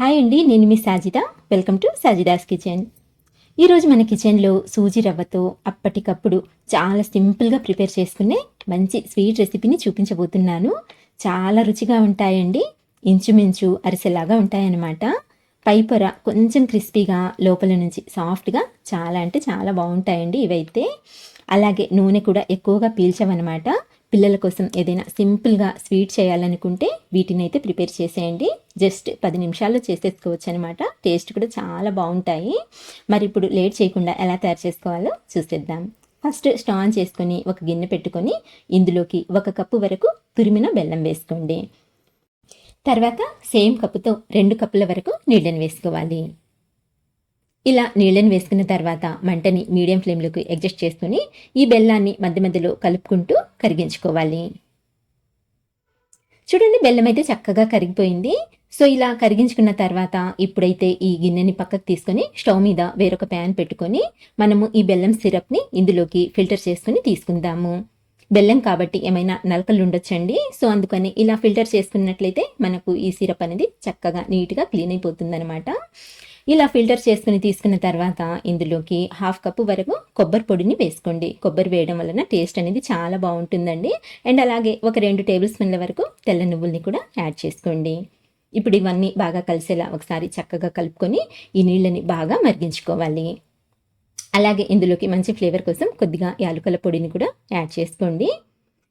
Hi అండి నేను మీ Sajida. Welcome to Sajida's kitchen ఈరోజు మన కిచెన్లో సూజీ రవ్వతో అప్పటికప్పుడు చాలా సింపుల్గా ప్రిపేర్ చేసుకునే మంచి స్వీట్ రెసిపీని చూపించబోతున్నాను. చాలా రుచిగా ఉంటాయండి. ఇంచుమించు అరిసెలాగా ఉంటాయన్నమాట. పై పొర కొంచెం క్రిస్పీగా లోపల నుంచి సాఫ్ట్గా చాలా అంటే చాలా బాగుంటాయండి ఇవైతే. అలాగే నూనె కూడా ఎక్కువగా పీల్చవన్నమాట. పిల్లల కోసం ఏదైనా సింపుల్గా స్వీట్ చేయాలనుకుంటే వీటిని అయితే ప్రిపేర్ చేసేయండి. జస్ట్ పది నిమిషాల్లో చేసేసుకోవచ్చు అనమాట టేస్ట్ కూడా చాలా బాగుంటాయి. మరి ఇప్పుడు లేట్ చేయకుండా ఎలా తయారు చేసుకోవాలో చూసేద్దాం. ఫస్ట్ స్టవ్ ఆన్ చేసుకొని ఒక గిన్నె పెట్టుకొని ఇందులోకి ఒక కప్పు వరకు తురిమిన బెల్లం వేసుకోండి. తర్వాత సేమ్ కప్పుతో రెండు కప్పుల వరకు నీళ్ళని వేసుకోవాలి. ఇలా నీళ్ళని వేసుకున్న తర్వాత మంటని మీడియం ఫ్లేమ్లోకి అడ్జస్ట్ చేసుకుని ఈ బెల్లాన్ని మధ్య మధ్యలో కలుపుకుంటూ కరిగించుకోవాలి. చూడండి బెల్లం అయితే చక్కగా కరిగిపోయింది. సో ఇలా కరిగించుకున్న తర్వాత ఇప్పుడైతే ఈ గిన్నెని పక్కకు తీసుకొని స్టవ్ మీద వేరొక ప్యాన్ పెట్టుకొని మనము ఈ బెల్లం సిరప్ని ఇందులోకి ఫిల్టర్ చేసుకుని తీసుకుందాము. బెల్లం కాబట్టి ఏమైనా నలకలు ఉండొచ్చండి. సో అందుకని ఇలా ఫిల్టర్ చేసుకున్నట్లయితే మనకు ఈ సిరప్ అనేది చక్కగా నీట్గా క్లీన్ అయిపోతుంది అనమాట ఇలా ఫిల్టర్ చేసుకుని తీసుకున్న తర్వాత ఇందులోకి హాఫ్ కప్పు వరకు కొబ్బరి పొడిని వేసుకోండి. కొబ్బరి వేయడం వలన టేస్ట్ అనేది చాలా బాగుంటుందండి. అండ్ అలాగే ఒక రెండు టేబుల్ స్పూన్ల వరకు తెల్ల నువ్వుల్ని కూడా యాడ్ చేసుకోండి. ఇప్పుడు ఇవన్నీ బాగా కలిసేలా ఒకసారి చక్కగా కలుపుకొని ఈ నీళ్ళని బాగా మరిగించుకోవాలి. అలాగే ఇందులోకి మంచి ఫ్లేవర్ కోసం కొద్దిగా యాలకుల పొడిని కూడా యాడ్ చేసుకోండి.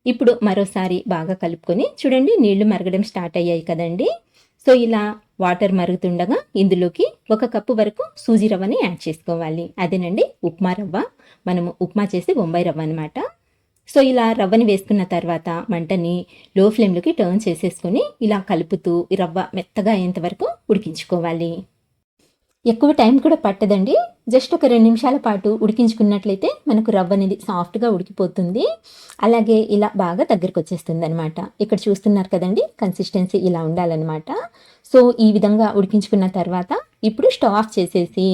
ఇప్పుడు మరోసారి బాగా కలుపుకొని చూడండి నీళ్ళు మరగడం స్టార్ట్ అయ్యాయి కదండి. సో ఇలా వాటర్ మరుగుతుండగా ఇందులోకి ఒక కప్పు వరకు సూజీ రవ్వని యాడ్ చేసుకోవాలి. అదేనండి ఉప్మా రవ్వ. మనము ఉప్మా చేసి బొంబాయి రవ్వ అనమాట సో ఇలా రవ్వని వేసుకున్న తర్వాత మంటని లో ఫ్లేమ్లోకి టర్న్ చేసేసుకొని ఇలా కలుపుతూ రవ్వ మెత్తగా అయ్యేంత వరకు ఉడికించుకోవాలి. ఎక్కువ టైం కూడా పట్టదండి. జస్ట్ ఒక రెండు నిమిషాల పాటు ఉడికించుకున్నట్లయితే మనకు రవ్వ అనేది సాఫ్ట్గా ఉడికిపోతుంది. అలాగే ఇలా బాగా దగ్గరకు వచ్చేస్తుంది అనమాట ఇక్కడ చూస్తున్నారు కదండి కన్సిస్టెన్సీ ఇలా ఉండాలన్నమాట. సో ఈ విధంగా ఉడికించుకున్న తర్వాత ఇప్పుడు స్టవ్ ఆఫ్ చేసేసి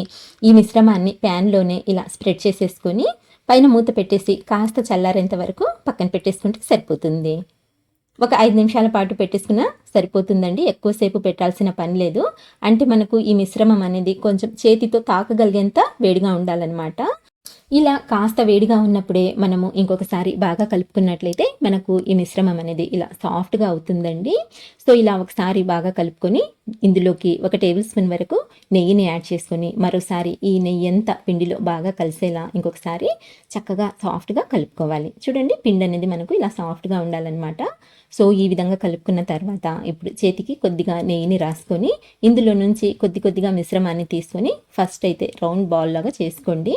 ఈ మిశ్రమాన్ని ప్యాన్లోనే ఇలా స్ప్రెడ్ చేసేసుకొని పైన మూత పెట్టేసి కాస్త చల్లారేంత వరకు పక్కన పెట్టేసుకుంటే సరిపోతుంది. ఒక ఐదు నిమిషాల పాటు పెట్టేసుకున్న సరిపోతుందండి. ఎక్కువసేపు పెట్టాల్సిన పని లేదు. అంటే మనకు ఈ మిశ్రమం అనేది కొంచెం చేతితో తాకగలిగేంత వేడిగా ఉండాలన్నమాట. ఇలా కాస్త వేడిగా ఉన్నప్పుడే మనము ఇంకొకసారి బాగా కలుపుకున్నట్లయితే మనకు ఈ మిశ్రమం అనేది ఇలా సాఫ్ట్గా అవుతుందండి. సో ఇలా ఒకసారి బాగా కలుపుకొని ఇందులోకి ఒక టేబుల్ స్పూన్ వరకు నెయ్యిని యాడ్ చేసుకొని మరోసారి ఈ నెయ్యి అంతా పిండిలో బాగా కలిసేలా ఇంకొకసారి చక్కగా సాఫ్ట్గా కలుపుకోవాలి. చూడండి పిండి అనేది మనకు ఇలా సాఫ్ట్గా ఉండాలన్నమాట. సో ఈ విధంగా కలుపుకున్న తర్వాత ఇప్పుడు చేతికి కొద్దిగా నెయ్యిని రాసుకొని ఇందులో నుంచి కొద్ది కొద్దిగా మిశ్రమాన్ని తీసుకొని ఫస్ట్ అయితే రౌండ్ బాల్ లాగా చేసుకోండి.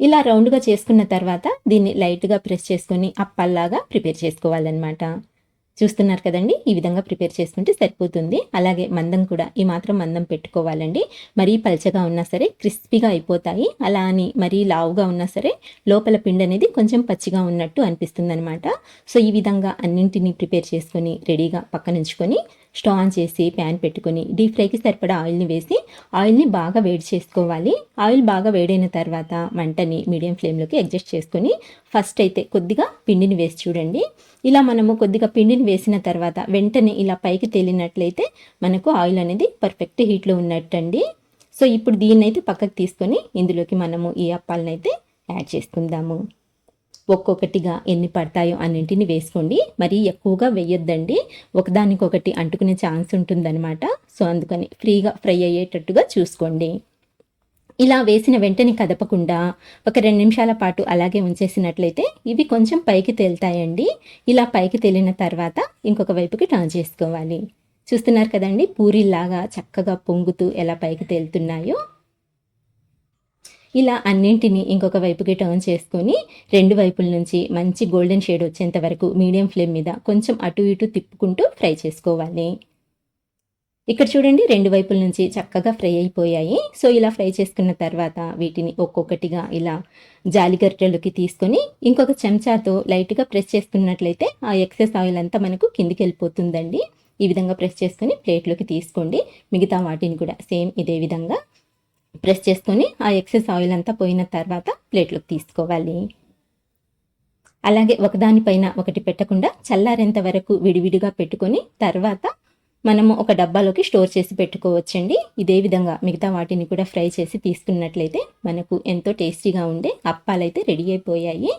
ఇలా రౌండ్గా చేసుకున్న తర్వాత దీన్ని లైట్గా ప్రెస్ చేసుకొని అప్పల్లాగా ప్రిపేర్ చేసుకోవాలన్నమాట. చూస్తున్నారు కదండి? ఈ విధంగా ప్రిపేర్ చేసుకుంటే సరిపోతుంది. అలాగే మందం కూడా ఈ మాత్రం మందం పెట్టుకోవాలండి. మరీ పల్చగా ఉన్నా సరే క్రిస్పీగా అయిపోతాయి. అలా అని మరీ లావుగా ఉన్నా సరే లోపల పిండి అనేది కొంచెం పచ్చిగా ఉన్నట్టు అనిపిస్తుంది అనమాట సో ఈ విధంగా అన్నింటినీ ప్రిపేర్ చేసుకొని రెడీగా పక్కనుంచుకొని స్టవ్ ఆన్ చేసి ప్యాన్ పెట్టుకొని డీప్ ఫ్రైకి సరిపడా ఆయిల్ని వేసి ఆయిల్ని బాగా వేడి చేసుకోవాలి. ఆయిల్ బాగా వేడైన తర్వాత మంటని మీడియం ఫ్లేమ్లోకి అడ్జస్ట్ చేసుకొని ఫస్ట్ అయితే కొద్దిగా పిండిని వేసి చూడండి. ఇలా మనము కొద్దిగా పిండిని వేసిన తర్వాత వెంటనే ఇలా పైకి తేలినట్లయితే మనకు ఆయిల్ అనేది పర్ఫెక్ట్ హీట్లో ఉన్నట్టండి. సో ఇప్పుడు దీన్ని అయితే పక్కకు తీసుకొని ఇందులోకి మనము ఈ అప్పాలనైతే యాడ్ చేసుకుందాము. ఒక్కొక్కటిగా ఎన్ని పడతాయో అన్నింటిని వేసుకోండి. మరీ ఎక్కువగా వేయొద్దండి. ఒకదానికొకటి అంటుకునే ఛాన్స్ ఉంటుందన్నమాట. సో అందుకని ఫ్రీగా ఫ్రై అయ్యేటట్టుగా చూసుకోండి. ఇలా వేసిన వెంటనే కదపకుండా ఒక రెండు నిమిషాల పాటు అలాగే ఉంచేసినట్లయితే ఇవి కొంచెం పైకి తేలుతాయండి. ఇలా పైకి తేలిన తర్వాత ఇంకొక వైపుకి టర్న్ చేసుకోవాలి. చూస్తున్నారు కదండి పూరిలాగా చక్కగా పొంగుతూ ఎలా పైకి తేలుతున్నాయో. ఇలా అన్నింటినీ ఇంకొక వైపుకి టర్న్ చేసుకొని రెండు వైపుల నుంచి మంచి గోల్డెన్ షేడ్ వచ్చేంత వరకు మీడియం ఫ్లేమ్ మీద కొంచెం అటు ఇటు తిప్పుకుంటూ ఫ్రై చేసుకోవాలి. ఇక్కడ చూడండి రెండు వైపుల నుంచి చక్కగా ఫ్రై అయిపోయాయి. సో ఇలా ఫ్రై చేసుకున్న తర్వాత వీటిని ఒక్కొక్కటిగా ఇలా జాలిగరిటెలోకి తీసుకొని ఇంకొక చెంచాతో లైట్గా ప్రెస్ చేసుకున్నట్లయితే ఆ ఎక్సెస్ ఆయిల్ అంతా మనకు కిందికి వెళ్ళిపోతుందండి. ఈ విధంగా ప్రెస్ చేసుకొని ప్లేట్లోకి తీసుకోండి. మిగతా వాటిని కూడా సేమ్ ఇదే విధంగా ప్రెస్ చేసుకొని ఆ ఎక్సెస్ ఆయిల్ అంతా పోయిన తర్వాత ప్లేట్లోకి తీసుకోవాలి. అలాగే ఒకదానిపైన ఒకటి పెట్టకుండా చల్లారేంత వరకు విడివిడిగా పెట్టుకొని తర్వాత మనము ఒక డబ్బాలోకి స్టోర్ చేసి పెట్టుకోవచ్చండి. ఇదే విధంగా మిగతా వాటిని కూడా ఫ్రై చేసి తీసుకున్నట్లయితే మనకు ఎంతో టేస్టీగా ఉండే అప్పాలైతే రెడీ అయిపోయాయి.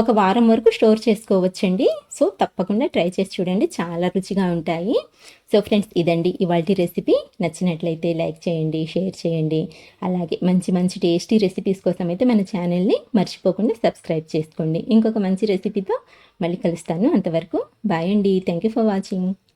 ఒక వారం వరకు స్టోర్ చేసుకోవచ్చండి. సో తప్పకుండా ట్రై చేసి చూడండి. చాలా రుచిగా ఉంటాయి. సో ఫ్రెండ్స్ ఇదండి ఇవాళ రెసిపీ. నచ్చినట్లయితే లైక్ చేయండి షేర్ చేయండి. అలాగే మంచి మంచి టేస్టీ రెసిపీస్ కోసం అయితే మన ఛానల్ని మర్చిపోకుండా సబ్స్క్రైబ్ చేసుకోండి. ఇంకొక మంచి రెసిపీతో మళ్ళీ కలుస్తాను అంతవరకు. బాయ్ అండి. Thank you for watching.